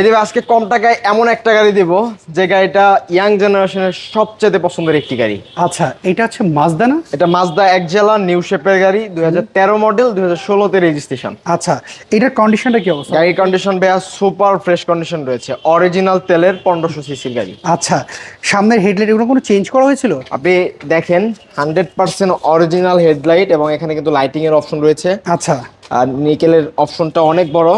এদিকে আজকে কম টাকায় এমন একটা গাড়ি দিব যে গাড়িটা ইয়াং জেনারেশনের সবচেয়ে পছন্দের একটি গাড়ি। আচ্ছা এটা হচ্ছে মাজদা না? এটা মাজদা এক জেলা নিউ শেপের গাড়ি দু হাজার তেরো মডেল দুই হাজার ষোলোতে রেজিস্ট্রেশন আচ্ছা এটার কন্ডিশনটা কি অবস্থা? গাড়ির কন্ডিশন ভাইয়া সুপার ফ্রেশ কন্ডিশন রয়েছে। অরিজিনাল তেলের পনেরোশো সিসির গাড়ি। আচ্ছা সামনের হেডলাইট এগুলো কোনো চেঞ্জ করা হয়েছিল? আপনি দেখেন হান্ড্রেড পার্সেন্ট অরিজিনাল হেডলাইট এবং এখানে কিন্তু লাইটিং এর অপশন রয়েছে। আচ্ছা। আর নিকেলের অপশনটা অনেক বড়।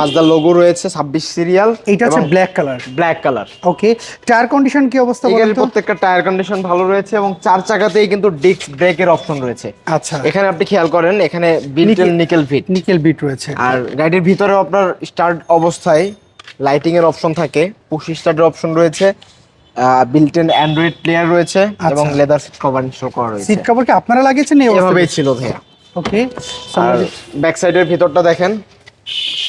মাজদার লোগো রয়েছে ছাব্বিশ সিরিয়াল এটা হচ্ছে black colour black colour okay tyre condition কি অবস্থা বলেন তো? প্রত্যেকটা টায়ার কন্ডিশন ভালো রয়েছে এবং চার চাকাতেই কিন্তু ডিস্ক ব্রেকের অপশন রয়েছে। আচ্ছা। এখানে আপনি খেয়াল করেন এখানে বিল্টেল নিকেল ফিট নিকেল বিট রয়েছে। আর গাড়ির ভিতরে আপনার স্টার্ট অবস্থায় লাইটিং এর অপশন থাকে পুশ স্টার্টের অপশন রয়েছে বিল্টেন অ্যান্ড্রয়েড প্লেয়ার রয়েছে এবং লেদার সিট কভার ইনস্টল করা রয়েছে। সিট কভার কি আপনারা লাগিয়েছেন এভাবেই ছিল ভাইয়া। ওকে আর ব্যাক সাইডের ভিতরটা দেখেন।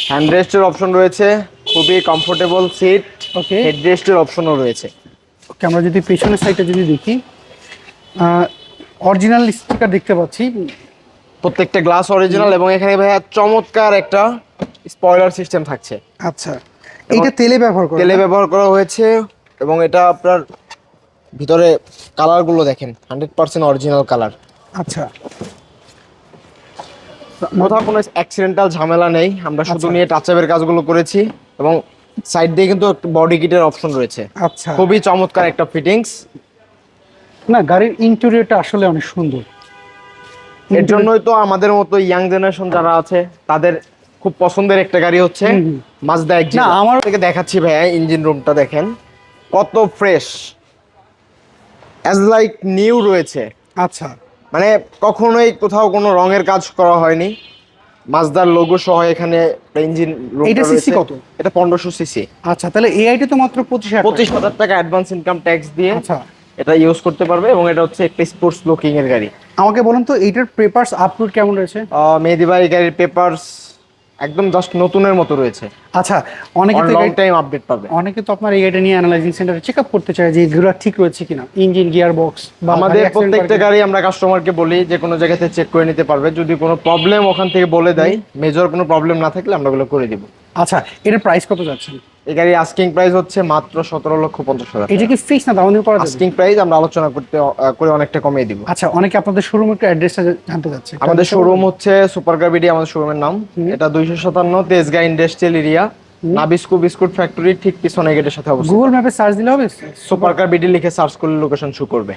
হ্যান্ড রেস্টের অপশন রয়েছে খুবই কমফোর্টেবল সিট ওকে হেড রেস্টের অপশনও রয়েছে। ওকে আমরা যদি পেছনের সাইডটা যদি দেখি অরিজিনাল স্টিকার দেখতে পাচ্ছি। প্রত্যেকটা গ্লাস অরিজিনাল এবং এখানে ভাইয়া চমৎকার একটা স্পয়লার সিস্টেম থাকছে। আচ্ছা এইটা তেলে ব্যবহার করে। তেলে ব্যবহার করা হয়েছে এবং এটা আপনার ভিতরে কালারগুলো দেখেন হান্ড্রেড পার্সেন্ট অরিজিনাল কালার আচ্ছা কোথাও কোনো অ্যাক্সিডেন্টাল ঝামেলা নেই। আমরা শুধু আচ্ছা। নিয়ে টাচ আপের কাজগুলো করেছি এবং সাইড দিয়ে কিন্তু বডি কিটের অপশন রয়েছে। আচ্ছা। খুবই চমৎকার একটা ফিটিংস না গাড়ির ইন্টেরিয়রটা আসলে অনেক সুন্দর। এর জন্যই তো আমাদের মতো ইয়াং জেনারেশন যারা আছে তাদের খুব পছন্দের একটা গাড়ি হচ্ছে। মাজদা এক না, আমার আমার- থেকে দেখাচ্ছি ভাইয়া ইঞ্জিন রুমটা দেখেন। কত ফ্রেশ অ্যাজ লাইক নিউ রয়েছে। আচ্ছা। মানে কখনোই কোথাও কোনো রঙের কাজ করা হয়নি। মাজদার লোগো সহ এখানে ইঞ্জিন এটা সিসি কত? এটা পনেরোশো সিসি আচ্ছা তাহলে এআইটা তো মাত্র পঁচিশ পঁচিশ হাজার টাকা অ্যাডভান্স ইনকাম ট্যাক্স দিয়ে আচ্ছা। এটা ইউজ করতে পারবে এবং এটা হচ্ছে একটা স্পোর্টস লুকিং এর গাড়ি। আমাকে বলুন তো এইটার পেপারস আপলোড কেমন রয়েছে? মেহেদি ভাই গাড়ির পেপারস একদম জাস্ট নতুনের মতো রয়েছে। আচ্ছা অনেকে তো লং এই- টাইম আপডেট পাবে। অনেকে তো আপনার এই গাড়ি নিয়ে অ্যানালাইজিং সেন্টারে চেক আপ করতে চায় যে এগুলো ঠিক রয়েছে কিনা। ইঞ্জিন গিয়ার বক্স বা আমাদের প্রত্যেকটা গাড়ি আমরা কাস্টমারকে বলি যে কোনো জায়গাতে চেক করে নিতে পারবে। যদি কোনো প্রবলেম ওখান থেকে বলে দেয় মেজর কোনো প্রবলেম না থাকলে আমরা ওগুলো করে দিব। আচ্ছা এটার প্রাইস কত যাচ্ছে? এই গাড়ি আস্কিং প্রাইস হচ্ছে মাত্র সতেরো লক্ষ পঞ্চাশ হাজার এটা কি ফিক্স না দাম করা আস্কিং প্রাইস আমরা আলোচনা করতে করে অনেকটা কমিয়ে দিব। আচ্ছা অনেকে আপনাদের শোরুম একটু অ্যাড্রেসটা জানতে চাচ্ছে। আমাদের শোরুম হচ্ছে সুপার গ্রাভিটি আমাদের শোরুমের নাম। এটা দুইশো সাতান্ন Tejgaon industrial area Nabisco biscuit factory ঠিক পিছনে গেটের সাথে অবস্থিত। গুগল ম্যাপে সার্চ দিলে হবে? সুপার কার বিডি লিখে সার্চ করলে লোকেশন শো করবে।